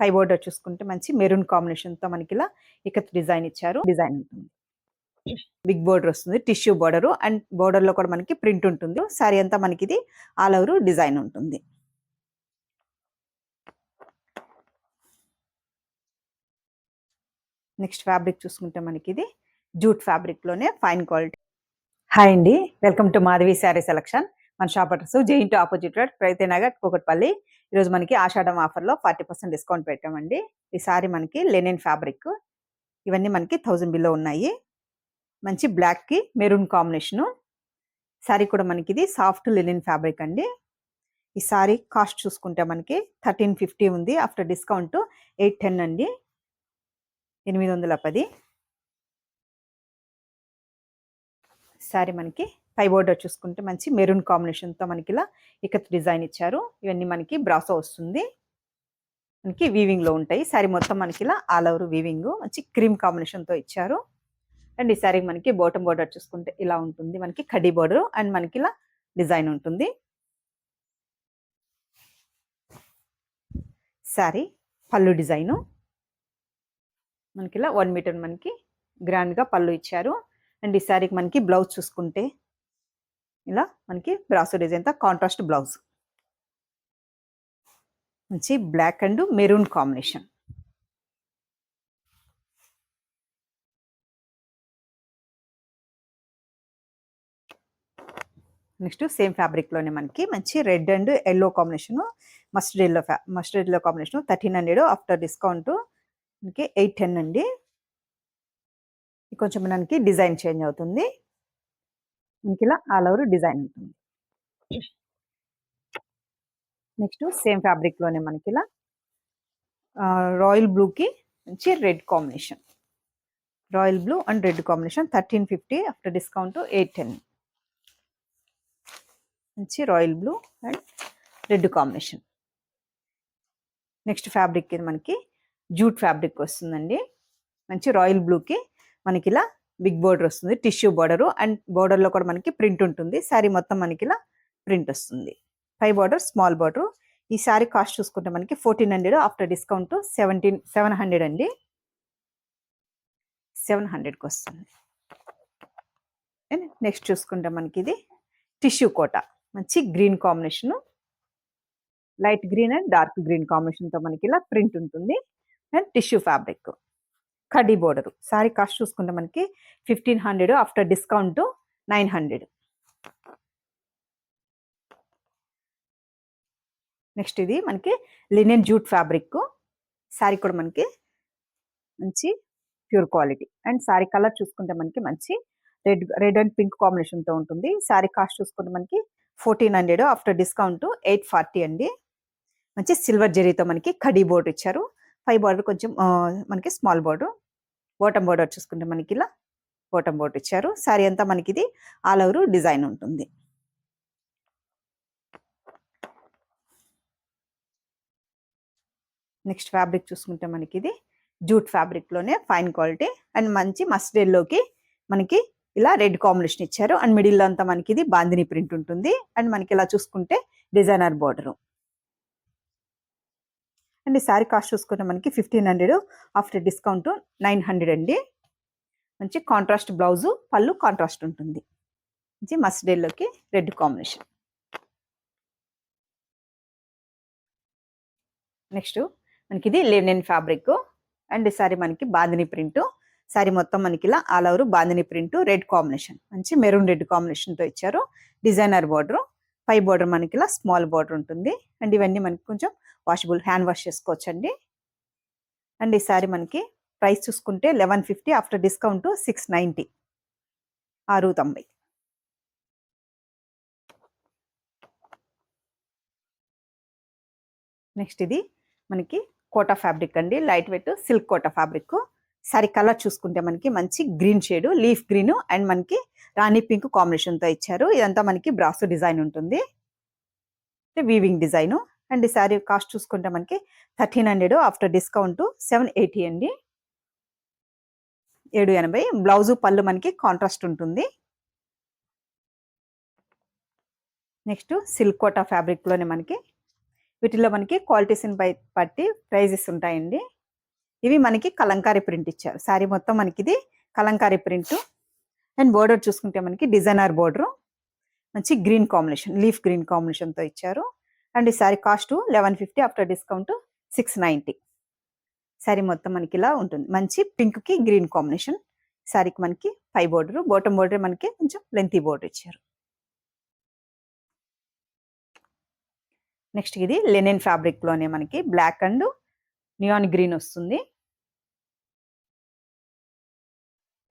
పై border చూసుకుంటే మంచి maroon కాంబినేషన్తో మనకి ఇలా ఇక్కడ డిజైన్ ఇచ్చారు. డిజైన్ ఉంటుంది. బిగ్ బోర్డర్ వస్తుంది. టిష్యూ బోర్డర్ అండ్ బోర్డర్లో కూడా మనకి ప్రింట్ ఉంటుంది. సారీ అంతా మనకి ఇది ఆల్ ఓవర్ డిజైన్ ఉంటుంది. నెక్స్ట్ ఫ్యాబ్రిక్ చూసుకుంటే మనకి ఇది జూట్ ఫ్యాబ్రిక్లోనే ఫైన్ క్వాలిటీ. హాయ్ అండి. Welcome to Madhavi sari selection. మన shop address giant opposite road ప్రైతే Nagar Kukatpally. ఈరోజు మనకి ఆషాఢం ఆఫర్లో ఫార్టీ పర్సెంట్ డిస్కౌంట్ పెట్టామండి. ఈ సారీ మనకి లెనిన్ ఫ్యాబ్రిక్. ఇవన్నీ మనకి థౌజండ్ బిలో ఉన్నాయి. మంచి బ్లాక్కి మెరూన్ కాంబినేషను. శారీ కూడా మనకి ఇది సాఫ్ట్ లెనిన్ ఫ్యాబ్రిక్ అండి. ఈ సారీ కాస్ట్ చూసుకుంటే మనకి థర్టీన్ ఫిఫ్టీ ఉంది. ఆఫ్టర్ డిస్కౌంట్ ఎయిట్ టెన్ అండి. ఎనిమిది వందల పది. శారీ మనకి పై బోర్డర్ చూసుకుంటే మంచి మెరూన్ కాంబినేషన్తో మనకి ఇలా ఇకత్ డిజైన్ ఇచ్చారు. ఇవన్నీ మనకి బ్రాసో వస్తుంది. మనకి వీవింగ్లో ఉంటాయి. శారీ మొత్తం మనకి ఇలా ఆల్ ఓవర్ వీవింగ్ మంచి క్రీమ్ కాంబినేషన్తో ఇచ్చారు. అండ్ ఈ శారీ మనకి బాటమ్ బోర్డర్ చూసుకుంటే ఇలా ఉంటుంది. మనకి కడ్డీ బోర్డర్ అండ్ మనకి ఇలా డిజైన్ ఉంటుంది. శారీ పళ్ళు డిజైను. మనకి ఇలా వన్ మీటర్ మనకి గ్రాండ్గా పళ్ళు ఇచ్చారు. అండ్ ఈ శారీకి మనకి బ్లౌజ్ చూసుకుంటే ఇలా మనకి బ్రాసో డిజైన్తో కాంట్రాస్ట్ బ్లౌజ్ మంచి black and maroon combination next same ఫ్యాబ్రిక్లోనే మనకి మంచి red and yellow combination mustard yellow ఫ్యా mustard yellow combination thirteen hundred after discount మనకి ఎయిట్ టెన్ అండి. కొంచెం మనకి డిజైన్ చేంజ్ అవుతుంది. మనకి ఇలా ఆల్ ఓవర్ డిజైన్ ఉంటుంది. నెక్స్ట్ సేమ్ ఫ్యాబ్రిక్లోనే మనకి ఇలా రాయల్ బ్లూకి మంచి red combination. Royal blue and red combination thirteen fifty after discount eight ten. మంచి royal blue and red combination. Next fabric ఇది మనకి జూట్ ఫ్యాబ్రిక్ వస్తుందండి. మంచి రాయల్ బ్లూకి మనకి ఇలా బిగ్ బోర్డర్ వస్తుంది. టిష్యూ బోర్డరు అండ్ బోర్డర్లో కూడా మనకి ప్రింట్ ఉంటుంది. శారీ మొత్తం మనకి ఇలా ప్రింట్ వస్తుంది. పై బోర్డర్ స్మాల్ బార్డర్. ఈ శారీ కాస్ట్ చూసుకుంటే మనకి fourteen hundred after discount seventeen seven hundred అండి. సెవెన్ హండ్రెడ్కి వస్తుంది. నెక్స్ట్ చూసుకుంటే మనకి ఇది టిష్యూ కోట. మంచి green combination. Light green and dark green కాంబినేషన్తో మనకి ఇలా ప్రింట్ ఉంటుంది. And tissue fabric. కడ్డీ బోర్డరు. సారీ కాస్ట్ చూసుకుంటే మనకి fifteen hundred after discount nine hundred. Next ఇది మనకి లినెన్ జూట్ ఫ్యాబ్రిక్ శారీ కూడా మనకి మంచి pure quality. And sari colour చూసుకుంటే మనకి మంచి రెడ్ రెడ్ అండ్ పింక్ కాంబినేషన్తో ఉంటుంది. శారీ కాస్ట్ చూసుకుంటే మనకి fourteen hundred after discount eight forty అండి. మంచి సిల్వర్ జరీతో మనకి కడీ బోర్డర్ ఇచ్చారు. పై బార్డర్ కొంచెం మనకి స్మాల్ బార్డర్ బోటం బోర్డర్ చూసుకుంటే మనకి ఇలా బోటం బోర్డర్ ఇచ్చారు. శారీ అంతా మనకి ఇది ఆల్ ఓవర్ డిజైన్ ఉంటుంది. నెక్స్ట్ ఫ్యాబ్రిక్ చూసుకుంటే మనకి ఇది జూట్ ఫ్యాబ్రిక్లోనే ఫైన్ క్వాలిటీ అండ్ మంచి మస్టర్డ్లోకి మనకి ఇలా రెడ్ కాంబినేషన్ ఇచ్చారు. అండ్ మిడిల్లో అంతా మనకి ఇది బాందిని ప్రింట్ ఉంటుంది. అండ్ మనకి ఇలా చూసుకుంటే డిజైనర్ బార్డరు అండ్ ఈ శారీ కాస్ట్ చూసుకుంటే మనకి fifteen hundred after discount nine hundred అండి. మంచి కాంట్రాస్ట్ బ్లౌజు పళ్ళు కాంట్రాస్ట్ ఉంటుంది. మంచి మస్టర్డ్లోకి రెడ్ కాంబినేషన్ నెక్స్ట్ మనకి ఇది లెనిన్ ఫ్యాబ్రిక్ అండ్ సారీ మనకి బాందిని ప్రింట్. సారీ మొత్తం మనకి ఇలా all over bandhani print red combination మంచి మెరూన్ రెడ్ కాంబినేషన్తో ఇచ్చారు. డిజైనర్ బార్డర్ పై బోర్డర్ మనకి ఇలా స్మాల్ బోర్డర్ ఉంటుంది. అండ్ ఇవన్నీ మనకి కొంచెం వాషబుల్ హ్యాండ్ వాష్ చేసుకోవచ్చు అండి అండ్ ఈ సారీ మనకి ప్రైస్ చూసుకుంటే eleven fifty after discount six ninety. ఆరు తొంభై. నెక్స్ట్ ఇది మనకి కోటా ఫ్యాబ్రిక్ అండి. Light weight silk Kota fabric sari colour చూసుకుంటే మనకి మంచి green shade leaf green and మనకి రాణి పింక్ కాంబినేషన్తో ఇచ్చారు. ఇదంతా మనకి బ్రాసో డిజైన్ ఉంటుంది. వీవింగ్ డిజైను అండ్ ఈ శారీ కాస్ట్ చూసుకుంటే మనకి thirteen hundred after discount seven eighty అండి. ఏడు ఎనభై. బ్లౌజు పళ్ళు మనకి కాంట్రాస్ట్ ఉంటుంది. నెక్స్ట్ సిల్క్ కోటా ఫ్యాబ్రిక్లోనే మనకి వీటిలో మనకి క్వాలిటీస్ని బై బట్టి ప్రైజెస్ ఉంటాయండి. ఇవి మనకి కలంకారీ ప్రింట్ ఇచ్చారు. శారీ మొత్తం మనకి ఇది కలంకారీ ప్రింట్. అండ్ బోర్డర్ చూసుకుంటే మనకి డిజైనర్ బోర్డర్. మంచి గ్రీన్ కాంబినేషన్ లీఫ్ గ్రీన్ కాంబినేషన్తో ఇచ్చారు. అండ్ ఈ sari cost eleven fifty after discount six ninety. Sari మొత్తం మనకి ఇలా ఉంటుంది. మంచి పింక్కి గ్రీన్ కాంబినేషన్. శారీకి మనకి పై బోర్డర్ బాటమ్ బోర్డర్ మనకి కొంచెం లెంతీ బోర్డర్ ఇచ్చారు. నెక్స్ట్ ఇది లెనిన్ ఫ్యాబ్రిక్లోనే మనకి బ్లాక్ అండ్ నియాన్ గ్రీన్ వస్తుంది.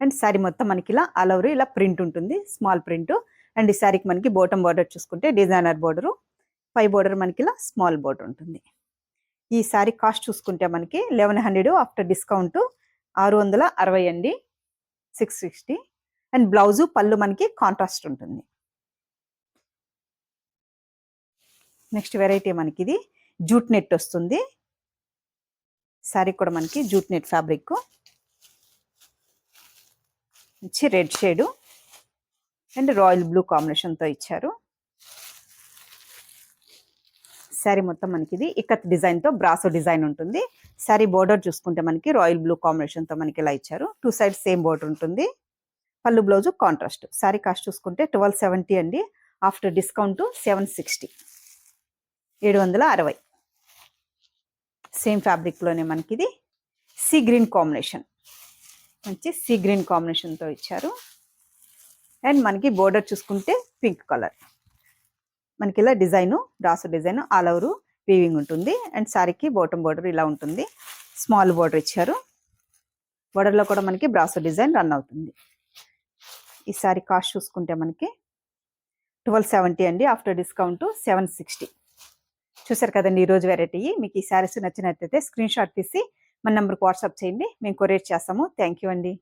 అండ్ శారీ మొత్తం మనకి ఇలా ఆల్ ఓవర్ ఇలా ప్రింట్ ఉంటుంది స్మాల్ ప్రింట్. అండ్ ఈ శారీకి మనకి బాటమ్ బార్డర్ చూసుకుంటే డిజైనర్ బోర్డరు పై బోర్డర్ మనకి ఇలా స్మాల్ బోర్డర్ ఉంటుంది. ఈ శారీ కాస్ట్ చూసుకుంటే మనకి లెవెన్ హండ్రెడ్ ఆఫ్టర్ డిస్కౌంట్ ఆరు వందల అరవై అండి సిక్స్ సిక్స్టీ. అండ్ బ్లౌజు పళ్ళు మనకి కాంట్రాస్ట్ ఉంటుంది. నెక్స్ట్ వెరైటీ మనకి ఇది జూట్ నెట్ వస్తుంది. శారీ కూడా మనకి జూట్ నెట్ ఫ్యాబ్రిక్ మంచి red shade and royal blue కాంబినేషన్తో ఇచ్చారు. శారీ మొత్తం మనకి ఇది ఇక్కత్ డిజైన్తో బ్రాసో డిజైన్ ఉంటుంది. శారీ బోర్డర్ చూసుకుంటే మనకి రాయల్ బ్లూ కాంబినేషన్తో మనకి ఇలా ఇచ్చారు. టూ సైడ్ సేమ్ బోర్డర్ ఉంటుంది. పళ్ళు బ్లౌజు కాంట్రాస్ట్. శారీ కాస్ట్ చూసుకుంటే ట్వెల్వ్ సెవెంటీ అండి. After discount seven sixty. ఏడు వందల అరవై. సేమ్ ఫ్యాబ్రిక్లోనే మనకి ఇది. Sea green combination. మంచి సీ గ్రీన్ కాంబినేషన్తో ఇచ్చారు. అండ్ మనకి బోర్డర్ చూసుకుంటే పింక్ కలర్ మనకి ఇలా డిజైను రాసు డిజైన్ ఆల్ ఓవర్ వీవింగ్ ఉంటుంది అండ్ శారీకి బాటమ్ బోర్డర్ ఇలా ఉంటుంది. స్మాల్ బోర్డర్ ఇచ్చారు. బోర్డర్లో కూడా మనకి బ్రాసో డిజైన్ రన్ అవుతుంది. ఈ శారీ కాస్ట్ చూసుకుంటే మనకి ట్వెల్వ్ సెవెంటీ అండి. ఆఫ్టర్ డిస్కౌంట్ సెవెన్ సిక్స్టీ చూసారు కదండి ఈ రోజు వెరైటీ మీకు ఈ శారీస్ నచ్చినట్లయితే స్క్రీన్ షాట్ తీసి మన నెంబర్కి వాట్సాప్ చేయండి. మేము కొరేట్ చేస్తాము. థ్యాంక్ యూ అండి.